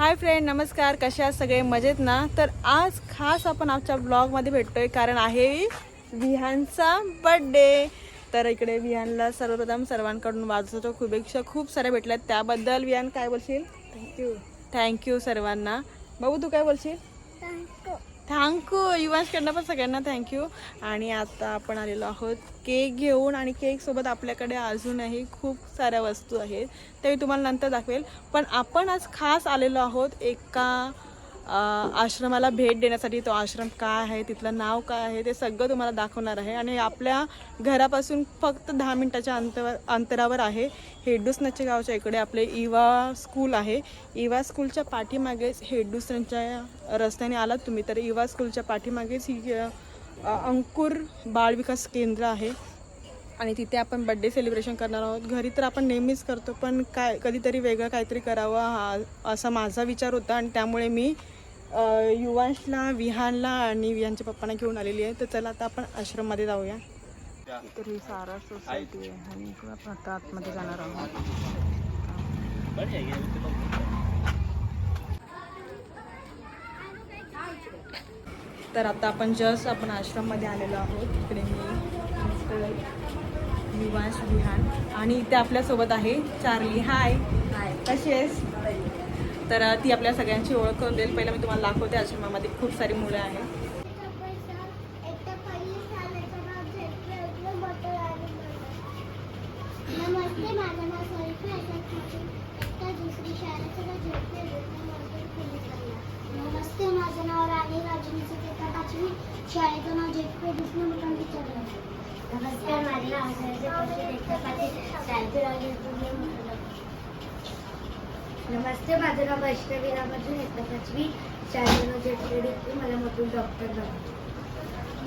Hi friend नमस्कार. कशा आहात सगळे? मजेत ना? तर आज खास आपण आमच्या ब्लॉगमध्ये भेटतोय कारण आहे विहानचा बड्डे तर इकडे विहानला सर्वप्रथम सर्वांकडून वाजवतो. शुभेच्छा खूप साऱ्या भेटल्यात. त्याबद्दल विहान काय बोलशील? थँक्यू थँक्यू सर्वांना. बाबू तू काय बोलशील? थँक्यू युवांशकडनं पण सगळ्यांना थँक्यू आणि आता आपण आलेलो आहोत केक घेऊन आणि केकसोबत आपल्याकडे अजूनही खूप साऱ्या वस्तू आहेत. ते मी तुम्हाला नंतर दाखवेल. पण आपण आज खास आलेलो आहोत एका आश्रमाला भेट देण्यासाठी तो आश्रम काय आहे तिथलं नाव काय आहे ते सगळं तुम्हाला दाखवणार आहे. आणि आपल्या घरापासून फक्त दहा मिनटाच्या अंतर अंतरावर आहे. हेडूसनच्या गावच्या इकडे आपले इवा स्कूल आहे. इवा स्कूलच्या पाठीमागेच हेडूसनच्या रस्त्याने आलात तुम्ही तर इवा स्कूलच्या पाठीमागेच ही अंकुर बाळ विकास केंद्र आहे. आणि तिथे आपण बड्डे सेलिब्रेशन करणार आहोत. घरी तर आपण नेहमीच करतो पण काय कधीतरी वेगळं काहीतरी करावं हा असा माझा विचार होता. आणि त्यामुळे मी युवांशला विहानला आणि विहानच्या पप्पांना घेऊन आलेली आहे. तर चला आता आपण आश्रममध्ये जाऊया. तर ही सारा सोसायटी आहे आणि इकडे आपण आता आतमध्ये जाणार आहोत. तर आता आपण जस्ट आपण आश्रममध्ये आलेलो आहोत. इकडे मी निवास विहान आणि इथे आपल्यासोबत आहे चार्ली. हाय हाय कशी आहेस? तर ती आपल्या सगळ्यांची ओळख करून देईल. पहिलं मी तुम्हाला दाखवते आश्रमामध्ये खूप सारी मुलं आहेत. नमस्ते माझं नाव राणी राजनीची पाचवी. शाळेचं नाव मुलं विचारलं नमस्कार माझे नाव सरचे इयत्ता पाचवी शाळेचं नाव झेटपे नमस्ते माझं नाव वैष्णवी रामाजून इयत्ता पाचवी शाळेचं नाव झेटपे मला मोठून डॉक्टर बनवतो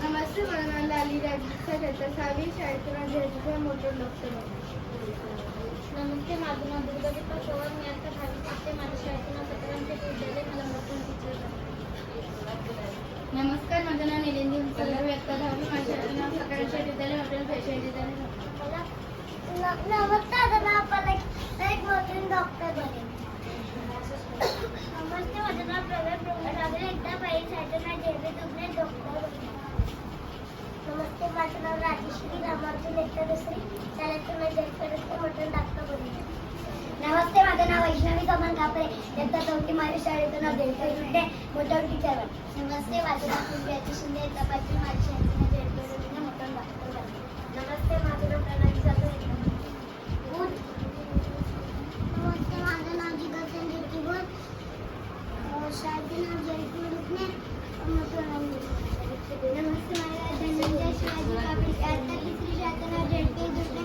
नमस्ते माझं नाव लाली सहावी शाळेचं नाव झेटपे मोठून डॉक्टर नमस्ते माझं नाव दुर्गा दीपा चव्हाण मी आता दहावी शिकते माझ्या शाळेचं नाव सतरांचे विद्यालय मला मोठून टीचर नमस्कार माझं नाव निलेंदी सलगर इयत्ता दहावी माझ्या नाव सकाळच्या विद्यालय हॉटेल फॅशन डिझाईन नमस्कार नाव पलक एक मोठून डॉक्टर बने नमस्ते माझं नाव प्रवीण प्रवीण एकदा बाई शाळेचं नाव जेवे दुबळे डॉक्टर नमस्ते माझं नाव राजेश्री रामार्जुन एकता दुसरी शाळेचं नाव जयकरस्ते मटण डॉक्टर बनले नमस्ते माझं नाव वैष्णवी कमल कापरे एकता चौथी माझ्या शाळेचं नाव जयकर रुड्डे नमस्ते माझं नाव कुंड्याची शिंदे एकता पाचवी माझ्या शाळेचं नाव नमस्ते माझं नाव प्रणाली जाधव नमस्ते माझं नाव जिगर संजय किबोल नाव जयपूर नमस्ते मला धनंजय शिवाजी कापडे आता तिसरी शाळेचं नाव दुसरे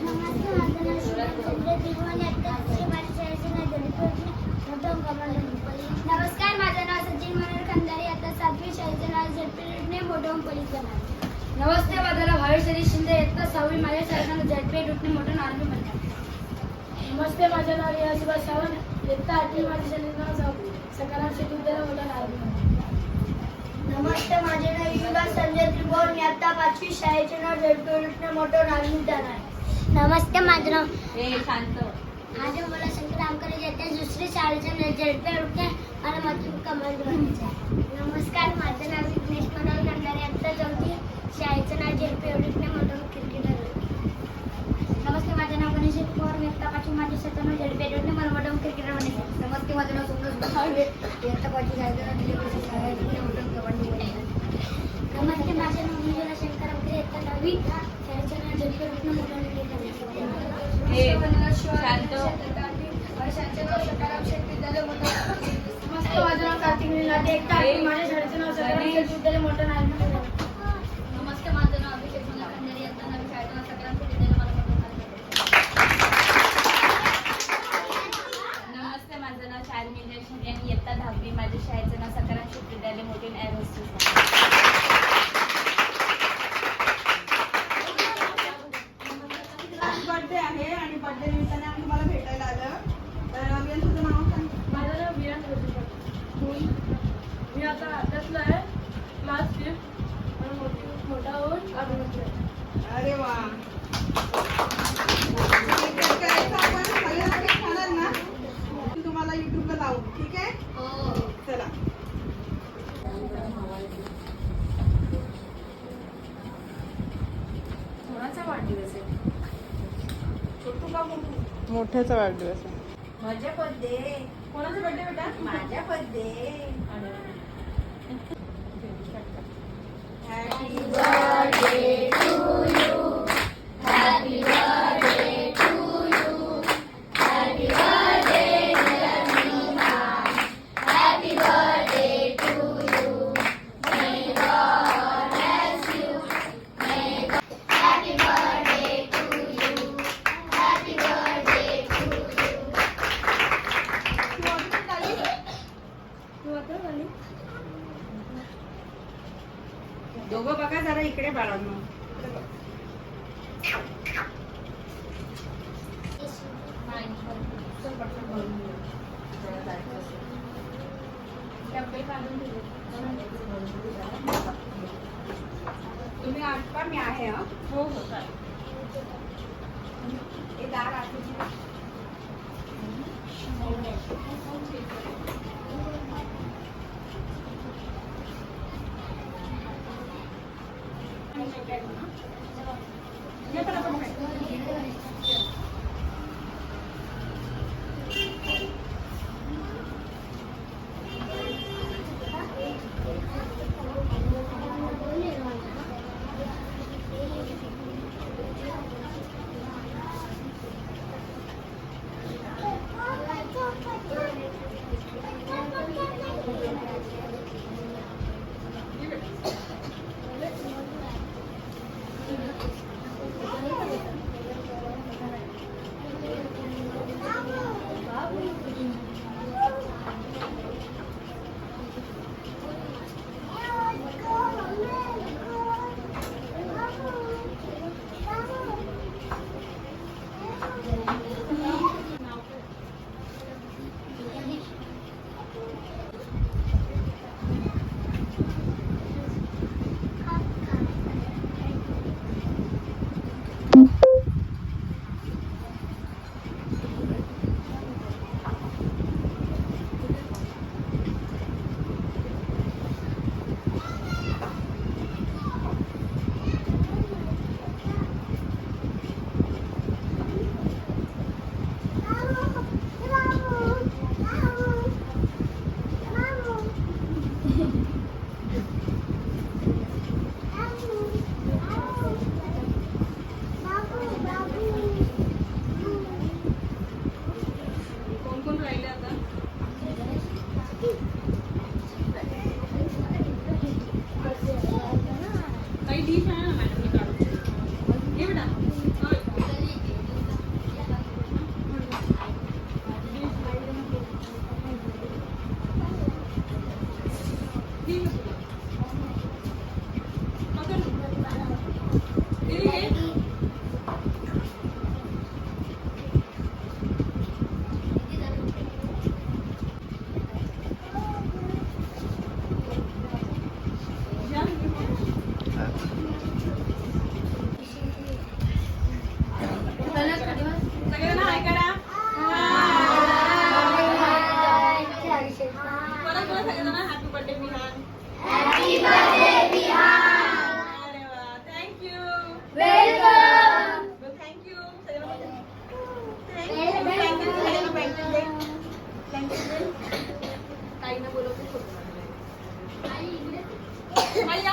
नमस्ते माझं नाव शिवचंद्र तिसरी माझ्या शाळेचं नाव जयपूर मोटर कमांडर नमस्कार माझं नाव सचिन मनोहर खंदारे आता सातवी शाळेचं नाव मोठं पोलीस बनणार नमस्ते शिंदे इयत्ता सहावी माझ्या शाळेचं नाव झेडपे रुटणे मोठं आर्मी बनणार नमस्ते माझं नाव रिया सुभाष सावंत. इयत्ता आठवी माझ्या शाळेचं नाव साव सकाराम शेती मोठं आर्मी नमस्ते माझे नाव युवा संजय त्रिभुवन. इयत्ता पाचवी शाळेचे नाव झेडपे रुटणे मोठं आर्मी बनणार नमस्ते माझं नाव माझे मला शंकर रामकर इयत्ता दुसरी शाळेचे नाव रुटणे मला मधून कमांड बनायचं नमस्कार माझं नाव विघ्नेश मनोहर खंडारे इयत्ता चौथी शाळेचं नाव झेडपे रुटणे मोठं क्रिकेटर नमस्ते माझं नाव गणेश पवार मी इयत्ता पाचवी माझे स्वतः झेडपे रुटणे मला मोठं क्रिकेटर बनायचं नमस्ते माझं नाव सुंदर साळवे इयत्ता पाचवी शाळेचं नाव दिलीप शाळेचे मोठं कबड्डी नमस्ते माझे नाव मंजुला शंकर रामकर इयत्ता दहावी शाळेचं नाव झेडपे रुटणे मोठं नमस्ते माझं नाव कार्तिक निलाटे एकटा माझ्या शाळेचं नाव नमस्ते माझं नाव अभिषेक मला आता नवीन शाळेचं नाव विद्यालय मला नमस्ते माझं नाव शालिनी जयशिंदे आणि इयत्ता दहावी माझ्या शाळेचं नाव सकाराम विद्यालय मोठे ॲरोस्टेस होस्टेस बर्थडे बर्थडे निमित्ताने आम्ही तुम्हाला भेटायला आलं. तर अभियान तुझं नाव सांग. माझं नाव रोजकर मी आता अभ्यासला आहे. क्लास फिफ्थ मोठा होऊन अभिनेत्री अरे वा. मोठ्याचा वाढदिवस आहे. माझ्या बर्थडे. कोणाचा बर्थडे बेटा? माझ्या birthday. Happy birthday to you happy Yeah. you.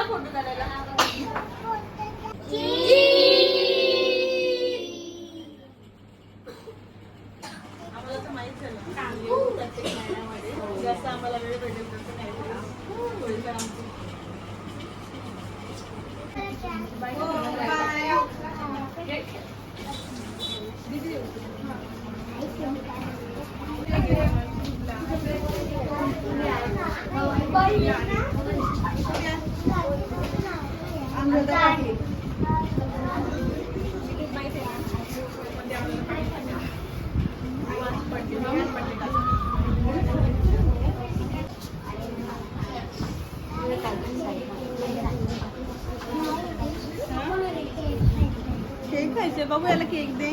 കൊണ്ടുതരല്ല बाबू याला केक दे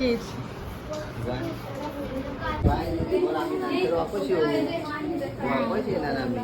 नक्कीच. वापस येऊ. वापस येणार आम्ही.